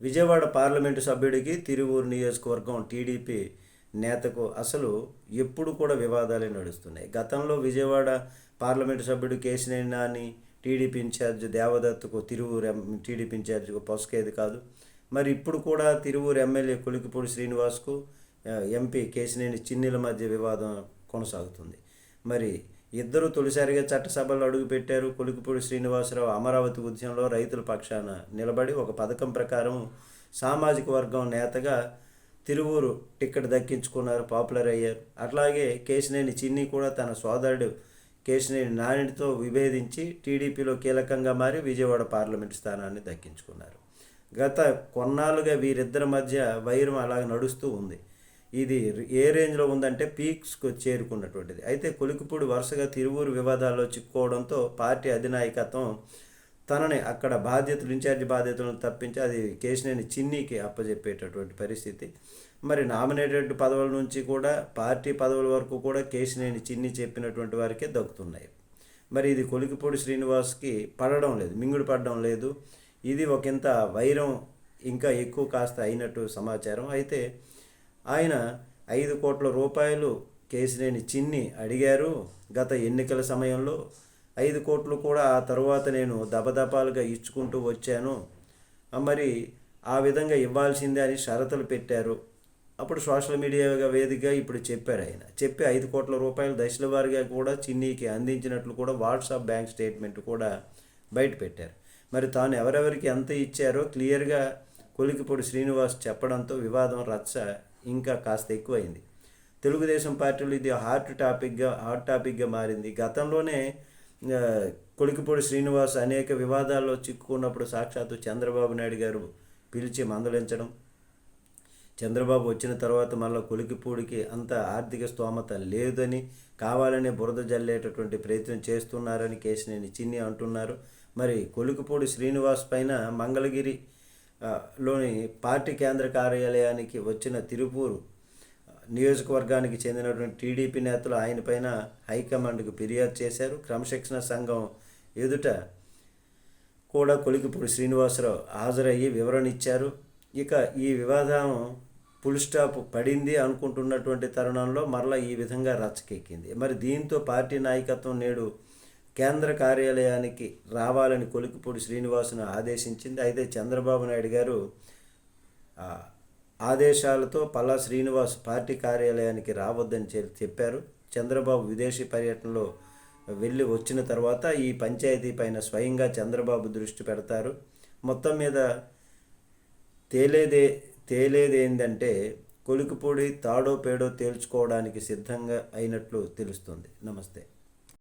Vijayawada parliament సభ్యుడికి Tiruvuru నియోజకవర్గం TDP నేతకు అసలు ఎప్పుడు కూడా వివాదాలే నడుస్తున్నాయి. గతంలో విజయవాడ పార్లమెంటు సభ్యుడు కేసినేని నాని టీడీపీ ఇన్ఛార్జ్ దేవదత్తుకు తిరువూరు ఎం టీడీపీ ఇన్ఛార్జ్కు పొసకేది కాదు. మరి ఇప్పుడు కూడా తిరువూరు ఎమ్మెల్యే కొలికిపూడి శ్రీనివాస్కు ఎంపీ కేసినేని చిన్నిల మధ్య వివాదం కొనసాగుతుంది. మరి ఇద్దరు తొలిసారిగా చట్టసభలో అడుగుపెట్టారు. కొలికిపూడి శ్రీనివాసరావు అమరావతి ఉద్యమంలో రైతుల పక్షాన నిలబడి ఒక పథకం ప్రకారం సామాజిక వర్గం నేతగా తిరువూరు టిక్కెట్ దక్కించుకున్నారు పాపులర్ అయ్యారు. అట్లాగే కేశినేని చిన్ని కూడా తన సోదరుడు కేశినేని నానితో విభేదించి టీడీపీలో కీలకంగా మారి విజయవాడ పార్లమెంట్ స్థానాన్ని దక్కించుకున్నారు. గత కొన్నాళ్ళుగా వీరిద్దరి మధ్య వైరం అలాగ నడుస్తూ ఉంది. ఇది ఏ రేంజ్లో ఉందంటే పీక్స్కు చేరుకున్నటువంటిది. అయితే కొలికిపూడి వరుసగా తిరువూరు వివాదాల్లో చిక్కుకోవడంతో పార్టీ అధినాయకత్వం తనని అక్కడ బాధ్యతలు ఇన్ఛార్జి బాధ్యతలను తప్పించి అది కేసినేని చిన్నీకి అప్పజెప్పేటటువంటి పరిస్థితి. మరి నామినేటెడ్ పదవుల నుంచి కూడా పార్టీ పదవుల వరకు కూడా కేసినేని చిన్ని చెప్పినటువంటి వారికే దక్కుతున్నాయి. మరి ఇది కొలికిపూడి శ్రీనివాస్కి పడడం లేదు మింగుడు పడడం లేదు. ఇది ఒకంత వైరం ఇంకా ఎక్కువ కాస్త అయినట్టు సమాచారం. అయితే ఆయన ఐదు కోట్ల రూపాయలు కేసినేని చిన్ని అడిగారు గత ఎన్నికల సమయంలో. ఐదు కోట్లు కూడా ఆ తరువాత నేను దపదపాలుగా ఇచ్చుకుంటూ వచ్చాను. మరి ఆ విధంగా ఇవ్వాల్సిందే అని షరతులు పెట్టారు. అప్పుడు సోషల్ మీడియా వేదికగా ఇప్పుడు చెప్పారు ఆయన. చెప్పి ఐదు కోట్ల రూపాయలు దశల వారిగా కూడా చిన్నీకి అందించినట్లు కూడా వాట్సాప్ బ్యాంక్ స్టేట్మెంట్ కూడా బయట పెట్టారు. మరి తాను ఎవరెవరికి ఎంత ఇచ్చారో క్లియర్గా కొలికిపొడి శ్రీనివాస్ చెప్పడంతో వివాదం రచ్చ ఇంకా కాస్త ఎక్కువైంది. తెలుగుదేశం పార్టీలో ఇది హాట్ టాపిక్గా హాట్ టాపిక్గా మారింది. గతంలోనే కొలికిపూడి శ్రీనివాస్ అనేక వివాదాల్లో చిక్కుకున్నప్పుడు సాక్షాత్తు చంద్రబాబు నాయుడు గారు పిలిచి మందలించడం చంద్రబాబు వచ్చిన తర్వాత మళ్ళీ కొలికిపూడికి అంత ఆర్థిక స్తోమత లేదని కావాలనే బురద జల్లేటటువంటి ప్రయత్నం చేస్తున్నారని కేసినేని చిన్ని అంటున్నారు. మరి కొలికిపూడి శ్రీనివాస్ పైన మంగళగిరి లోని పార్టీ కేంద్ర కార్యాలయానికి వచ్చిన తిరుపూరు నియోజకవర్గానికి చెందినటువంటి టీడీపీ నేతలు ఆయన పైన హైకమాండ్కు ఫిర్యాదు చేశారు. క్రమశిక్షణ సంఘం ఎదుట కూడా కొలికిపూడి శ్రీనివాసరావు హాజరయ్యి వివరణ ఇచ్చారు. ఇక ఈ వివాదం ఫుల్ స్టాప్ పడింది అనుకుంటున్నటువంటి తరుణంలో మరలా ఈ విధంగా రచ్చకెక్కింది. మరి దీంతో పార్టీ నాయకత్వం నేడు కేంద్ర కార్యాలయానికి రావాలని కొలికిపూడి శ్రీనివాసును ఆదేశించింది. అయితే చంద్రబాబు నాయుడు గారు ఆదేశాలతో పల్లా శ్రీనివాస్ పార్టీ కార్యాలయానికి రావద్దని చె- చెప్పారు. చంద్రబాబు విదేశీ పర్యటనలో వెళ్ళి వచ్చిన తర్వాత ఈ పంచాయతీ పైన స్వయంగా చంద్రబాబు దృష్టి పెడతారు. మొత్తం మీద తేలేదే తేలేదేందంటే కొలికిపూడి తాడో పేడో తేల్చుకోవడానికి సిద్ధంగా అయినట్లు తెలుస్తుంది. నమస్తే.